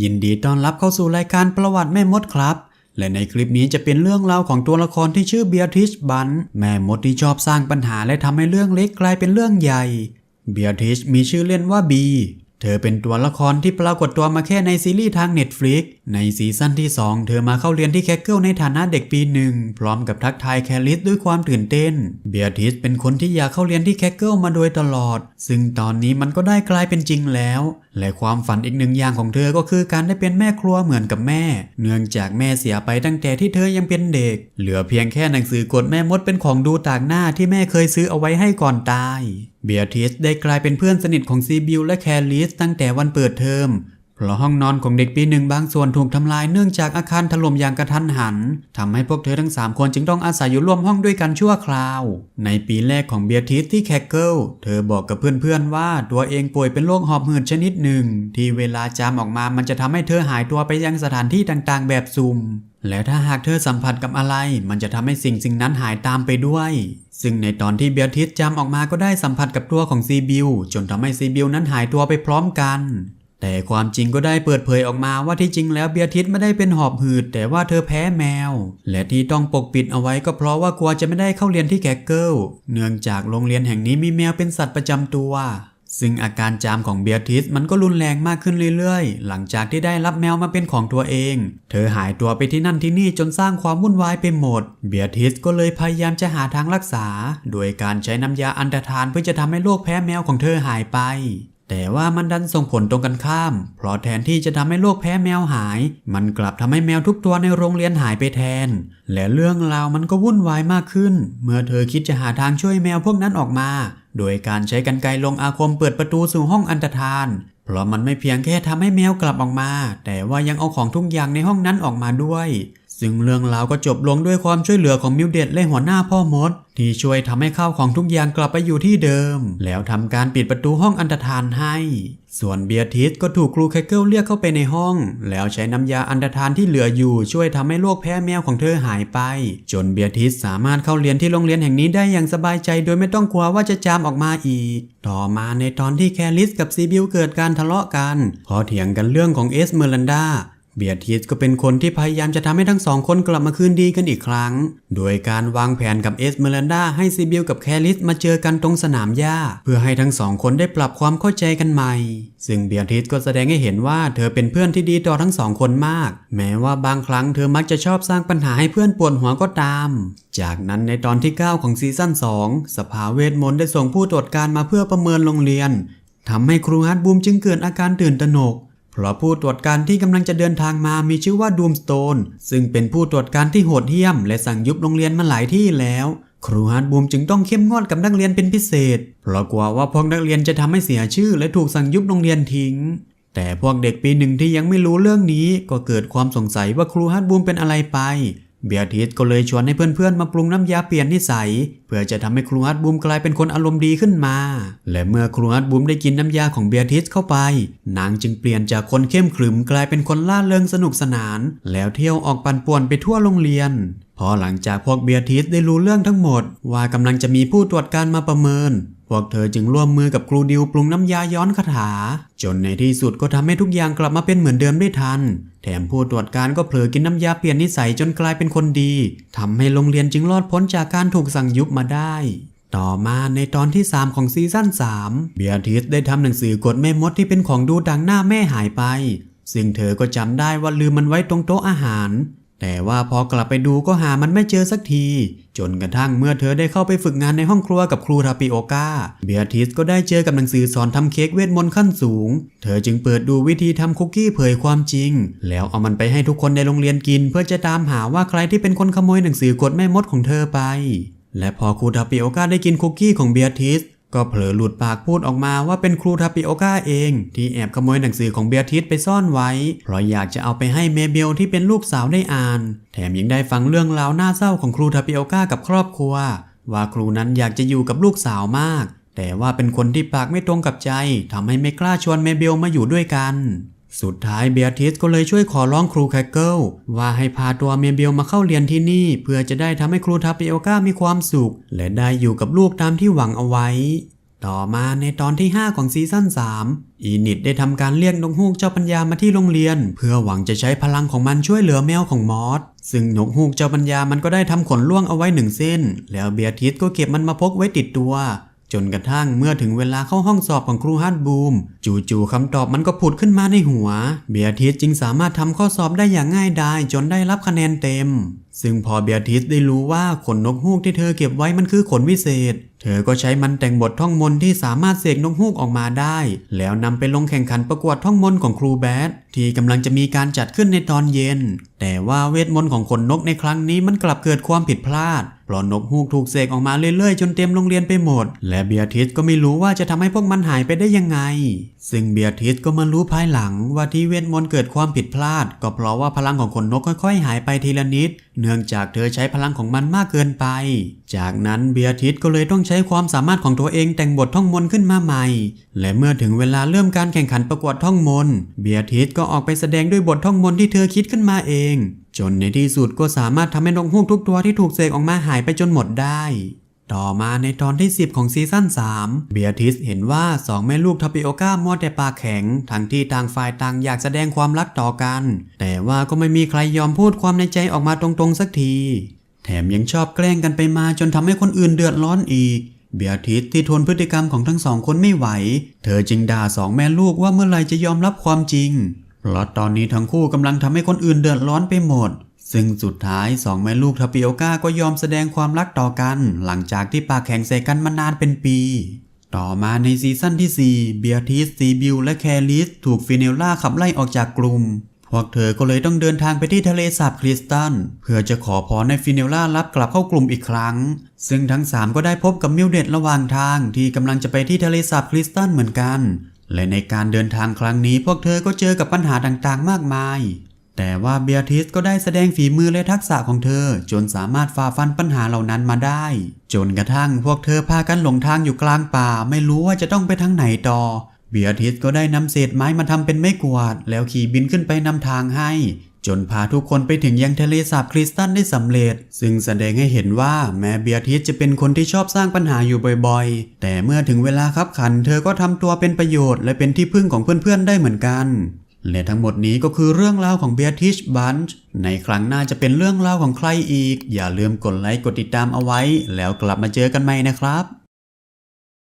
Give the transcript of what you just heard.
ยินดีต้อนรับเข้าสู่รายการประวัติแม่มดครับ และในคลิปนี้จะเป็นเรื่องราวของตัวละครที่ชื่อเบียทิชบัน แม่มดที่ชอบสร้างปัญหาและทำให้เรื่องเล็กกลายเป็นเรื่องใหญ่ เบียทิชมีชื่อเล่นว่าบี เธอเป็นตัวละครที่ปรากฏตัวมาแค่ในซีรีส์ทาง Netflix ในซีซั่นที่ 2 เธอมาเข้าเรียนที่แคคเกิลในฐานะเด็กปีหนึ่ง พร้อมกับทักทายแคลิสด้วยความตื่นเต้น เบียทิสเป็นคนที่อยากเข้าเรียนที่แคคเกิลมาโดยตลอด ซึ่งตอนนี้มันก็ได้กลายเป็นจริงแล้ว และความฝันอีกหนึ่งอย่างของเธอก็คือการได้เป็นแม่ครัวเหมือนกับแม่ เนื่องจากแม่เสียไปตั้งแต่ที่เธอยังเป็นเด็ก เหลือเพียงแค่หนังสือกฎแม่มดเป็นของดูต่างหน้าที่แม่เคยซื้อเอาไว้ให้ก่อนตายเบียทิสได้กลายเป็นเพื่อนสนิทของซีบิลและแคลิสตั้งแต่วันเปิดเทอม เพราะห้องนอนของเด็กปีหนึ่งบางส่วนถูกทำลายเนื่องจากอาคารถล่มอย่างกระทันหันทำให้พวกเธอทั้ง 3 คนจึงต้องอาศัยอยู่ร่วมห้องด้วยกันชั่วคราว ในปีแรกของเบียทิสที่แคคเกิลเธอบอกกับเพื่อนๆว่าตัวเองป่วยเป็นโรคหอบหืดชนิดหนึ่ง ที่เวลาจามออกมามันจะทำให้เธอหายตัวไปยังสถานที่ต่างๆ แบบซุ่มและถ้าหากเธอสัมผัสกับอะไร มันจะทำให้สิ่งสิ่งนั้นหายตามไปด้วย ซึ่งในตอนที่เบียทิสจำออกมาก็ได้สัมผัสกับตัวของซีบิลจนทำให้ซีบิลนั้นหายตัวไปพร้อมกัน แต่ความจริงก็ได้เปิดเผยออกมาว่าที่จริงแล้วเบียทิสไม่ได้เป็นหอบหืด แต่ว่าเธอแพ้แมว และที่ต้องปกปิดเอาไว้ก็เพราะว่ากลัวจะไม่ได้เข้าเรียนที่แกเกิลเนื่องจากโรงเรียนแห่งนี้มีแมวเป็นสัตว์ประจำตัว ซึ่งอาการจามของเบียทิสมันก็รุนแรงมากขึ้นเรื่อยๆ หลังจากที่ได้รับแมวมาเป็นของตัวเอง เธอหายตัวไปที่นั่นที่นี่จนสร้างความวุ่นวายไปหมด เบียทิสก็เลยพยายามจะหาทางรักษา โดยการใช้น้ำยาอันตรธานเพื่อจะทำให้โรคแพ้แมวของเธอหายไป แต่ว่ามันดันส่งผลตรงกันข้าม เพราะแทนที่จะทำให้โรคแพ้แมวหาย มันกลับทำให้แมวทุกตัวในโรงเรียนหายไปแทน และเรื่องราวมันก็วุ่นวายมากขึ้น เมื่อเธอคิดจะหาทางช่วยแมวพวกนั้นออกมา โดยการใช้กันไกรลงอาคมเปิดประตูสู่ห้องอันตรธาน เพราะมันไม่เพียงแค่ทำให้แมวกลับออกมา แต่ว่ายังเอาของทุกอย่างในห้องนั้นออกมาด้วย ซึ่งเรื่องราวก็จบลงด้วยความช่วยเหลือของมิวเดตและหัวหน้าพ่อมด ที่ช่วยทำให้ข้าวของทุกอย่างกลับไปอยู่ที่เดิม แล้วทำการปิดประตูห้องอันตรธานให้ ส่วนเบียทิสก็ถูกครูแคคเกิลเรียกเข้าไปในห้อง แล้วใช้น้ำยาอันตรธานที่เหลืออยู่ช่วยทำให้โรคแพ้แมวของเธอหายไป จนเบียทิสสามารถเข้าเรียนที่โรงเรียนแห่งนี้ได้อย่างสบายใจ โดยไม่ต้องกลัวว่าจะจามออกมาอีก ต่อมาในตอนที่แคลิสกับซีบิลเกิดการทะเลาะกันพอเถียงกันเรื่องของเอสเมอรันดา เบียทิสก็เป็นคนที่พยายามจะทำให้ทั้งสองคนกลับมาคืนดีกันอีกครั้ง โดยการวางแผนกับเอสเมรันดาให้ซิบิลกับแคลิสมาเจอกันตรงสนามหญ้า เพื่อให้ทั้งสองคนได้ปรับความเข้าใจกันใหม่ ซึ่งเบียทิสก็แสดงให้เห็นว่าเธอเป็นเพื่อนที่ดีต่อทั้งสองคนมาก แม้ว่าบางครั้งเธอมักจะชอบสร้างปัญหาให้เพื่อนปวดหัวก็ตาม จากนั้นในตอนที่ 9 ของซีซั่น2 สภาเวทมนต์ได้ส่งผู้ตรวจการมาเพื่อประเมินโรงเรียนทำให้ครูฮัตบูมจึงเกิดอาการตื่นตระหนก เพราะผู้ตรวจการที่กำลังจะเดินทางมามีชื่อว่าดูมสโตนซึ่งเป็นผู้ตรวจการที่โหดเหี้ยม และสั่งยุบโรงเรียนมาหลายที่แล้ว ครูฮาร์ดบูมจึงต้องเข้มงวดกับนักเรียนเป็นพิเศษ เพราะกลัวว่าพวกนักเรียนจะทำให้เสียชื่อ และถูกสั่งยุบโรงเรียนทิ้ง แต่พวกเด็กปีหนึ่งที่ยังไม่รู้เรื่องนี้ ก็เกิดความสงสัยว่าครูฮาร์ดบูมเป็นอะไรไป เบียทิสก็เลยชวนให้เพื่อนๆ มาปรุงน้ำยาเปลี่ยนนิสัย เพื่อจะทำให้ครูฮัตบูมกลายเป็นคนอารมณ์ดีขึ้นมา และเมื่อครูฮัตบูมได้กินน้ำยาของเบียทิสเข้าไป นางจึงเปลี่ยนจากคนเข้มขรึมกลายเป็นคนล่าเริงสนุกสนาน แล้วเที่ยวออกปั่นป่วนไปทั่วโรงเรียนพอหลังจากพวกเบียทิสได้รู้เรื่องทั้งหมด ว่ากำลังจะมีผู้ตรวจการมาประเมิน พวกเธอจึงร่วมมือกับครูดิวปรุงน้ำยาย้อนคาถา จนในที่สุดก็ทำให้ทุกอย่างกลับมาเป็นเหมือนเดิมได้ทัน แถมผู้ตรวจการก็เผลอกินน้ำยาเปลี่ยนนิสัยจนกลายเป็นคนดีทำให้โรงเรียนจึงรอดพ้นจากการถูกสั่งยุบมาได้ต่อมาในตอนที่ 3 ของซีซั่น3เบียทิสได้ทำหนังสือกฎแม่มดที่เป็นของดูดังหน้าแม่หายไป ซึ่งเธอก็จำได้ว่าลืมมันไว้ตรงโต๊ะอาหาร แต่ว่าพอกลับไปดูก็หามันไม่เจอสักที จนกระทั่งเมื่อเธอได้เข้าไปฝึกงานในห้องครัวกับครูราปิโอกาเบียทิสก็ได้เจอกับหนังสือสอนทำเค้กเวทมนต์ขั้นสูง เธอจึงเปิดดูวิธีทำคุกกี้เผยความจริง แล้วเอามันไปให้ทุกคนในโรงเรียนกิน เพื่อจะตามหาว่าใครที่เป็นคนขโมยหนังสือกฎแม่มดของเธอไป และพอครูราปิโอกาได้กินคุกกี้ของเบียทิส ก็เผลอหลุดปากพูดออกมาว่าเป็นครูทาปิโอกาเอง ที่แอบขโมยหนังสือของเบียทิสไปซ่อนไว้ เพราะอยากจะเอาไปให้เมเบลที่เป็นลูกสาวได้อ่าน แถมยังได้ฟังเรื่องราวน่าเศร้าของครูทาปิโอกากับครอบครัว ว่าครูนั้นอยากจะอยู่กับลูกสาวมาก แต่ว่าเป็นคนที่ปากไม่ตรงกับใจทำให้ไม่กล้าชวนเมเบลมาอยู่ด้วยกัน สุดท้ายเบียทิสก็เลยช่วยขอร้องครูแคคเกิลว่าให้พาตัวเมเบลมาเข้าเรียนที่นี่ เพื่อจะได้ทำให้ครูทาปิโอก้ามีความสุข และได้อยู่กับลูกตามที่หวังเอาไว้ ต่อมาในตอนที่ 5 ของซีซั่น3 อีนิดได้ทำการเรียกนกฮูกเจ้าปัญญามาที่โรงเรียน เพื่อหวังจะใช้พลังของมันช่วยเหลือแมวของมอสซึ่งนกฮูกเจ้าปัญญามันก็ได้ทำขนล่วงเอาไว้หนึ่งเส้น แล้วเบียร์ทิสก็เก็บมันมาพกไว้ติดตัว จนกระทั่งเมื่อถึงเวลาเข้าห้องสอบของครูฮาร์ดบูม จู่ๆคำตอบมันก็ผุดขึ้นมาในหัว เบียทิสจึงสามารถทำข้อสอบได้อย่างง่ายดายจนได้รับคะแนนเต็ม ซึ่งพอเบียทิสได้รู้ว่าขนนกฮูกที่เธอเก็บไว้มันคือขนวิเศษ เธอก็ใช้มันแต่งบทท่องมนที่สามารถเสกนกฮูกออกมาได้ แล้วนำไปลงแข่งขันประกวดท่องมนของครูแบดที่กำลังจะมีการจัดขึ้นในตอนเย็น แต่ว่าเวทมนต์ของขนนกในครั้งนี้มันกลับเกิดความผิดพลาดเพราะนกฮูกถูกเสกออกมาเรื่อยๆ จนเต็มโรงเรียนไปหมด และเบียทิสก็ไม่รู้ว่าจะทำให้พวกมันหายไปได้ยังไง ซึ่งเบียทิสก็มารู้ภายหลังว่าที่เวทมนต์เกิดความผิดพลาด ก็เพราะว่าพลังของขนนกค่อยๆ หายไปทีละนิด เนื่องจากเธอใช้พลังของมันมากเกินไป จากนั้นเบียทิสก็เลยต้องใช้ความสามารถของตัวเองแต่งบทท่องมนต์ขึ้นมาใหม่ และเมื่อถึงเวลาเริ่มการแข่งขันประกวดท่องมนต์เบียทิสก็ออกไปแสดงด้วยบทท่องมนต์ที่เธอคิดขึ้นมาเอง จนในที่สุดก็สามารถทำให้นกฮูกทุกตัวที่ถูกเสกออกมาหายไปจนหมดได้ต่อมาในตอนที่ 10 ของซีซั่น3 เบียทิสเห็นว่าสองแม่ลูกทาปิโอก้ามัวแต่ปากแข็ง ทั้งที่ต่างฝ่ายต่างอยากแสดงความรักต่อกัน แต่ว่าก็ไม่มีใครยอมพูดความในใจออกมาตรงๆสักที แถมยังชอบแกล้งกันไปมาจนทำให้คนอื่นเดือดร้อนอีก เบียทิสที่ทนพฤติกรรมของทั้งสองคนไม่ไหว เธอจึงด่าสองแม่ลูกว่าเมื่อไหร่จะยอมรับความจริง เพราะตอนนี้ทั้งคู่กำลังทำให้คนอื่นเดือดร้อนไปหมด ซึ่งสุดท้ายสองแม่ลูกทาปิโอก้าก็ยอมแสดงความรักต่อกัน หลังจากที่ปากแข่งใส่กันมานานเป็นปีต่อมาในซีซั่นที่ 4 เบียทิสซีบิลและแคลิส ถูกฟิเนลล่าขับไล่ออกจากกลุ่ม พวกเธอก็เลยต้องเดินทางไปที่ทะเลสาบคริสตัลเพื่อจะขอพรให้ฟิเนลล่ารับกลับเข้ากลุ่มอีกครั้ง ซึ่งทั้ง 3 ก็ได้พบกับมิลเดดระหว่างทางที่กำลังจะไปที่ทะเลสาบคริสตัลเหมือนกัน และในการเดินทางครั้งนี้ พวกเธอก็เจอกับปัญหาต่างๆ มากมาย แต่ว่าเบียทิสก็ได้แสดงฝีมือและทักษะของเธอ จนสามารถฝ่าฟันปัญหาเหล่านั้นมาได้ จนกระทั่งพวกเธอพากันหลงทางอยู่กลางป่า ไม่รู้ว่าจะต้องไปทางไหนต่อ เบียทิสก็ได้นำเศษไม้มาทำเป็นไม้กวาด แล้วขี่บินขึ้นไปนำทางให้ จนพาทุกคนไปถึงยังทะเลสาบคริสตัลได้สำเร็จ ซึ่งแสดงให้เห็นว่าแม้เบียทิสจะเป็นคนที่ชอบสร้างปัญหาอยู่บ่อยๆ แต่เมื่อถึงเวลาคับขัน เธอก็ทำตัวเป็นประโยชน์และเป็นที่พึ่งของเพื่อนๆได้เหมือนกันและทั้งหมดนี้ก็คือเรื่องราวของเบียทิชบันช์ในครั้งหน้าจะเป็นเรื่องราวของใครอีก อย่าลืมกดไลค์กดติดตามเอาไว้ แล้วกลับมาเจอกันใหม่นะครับ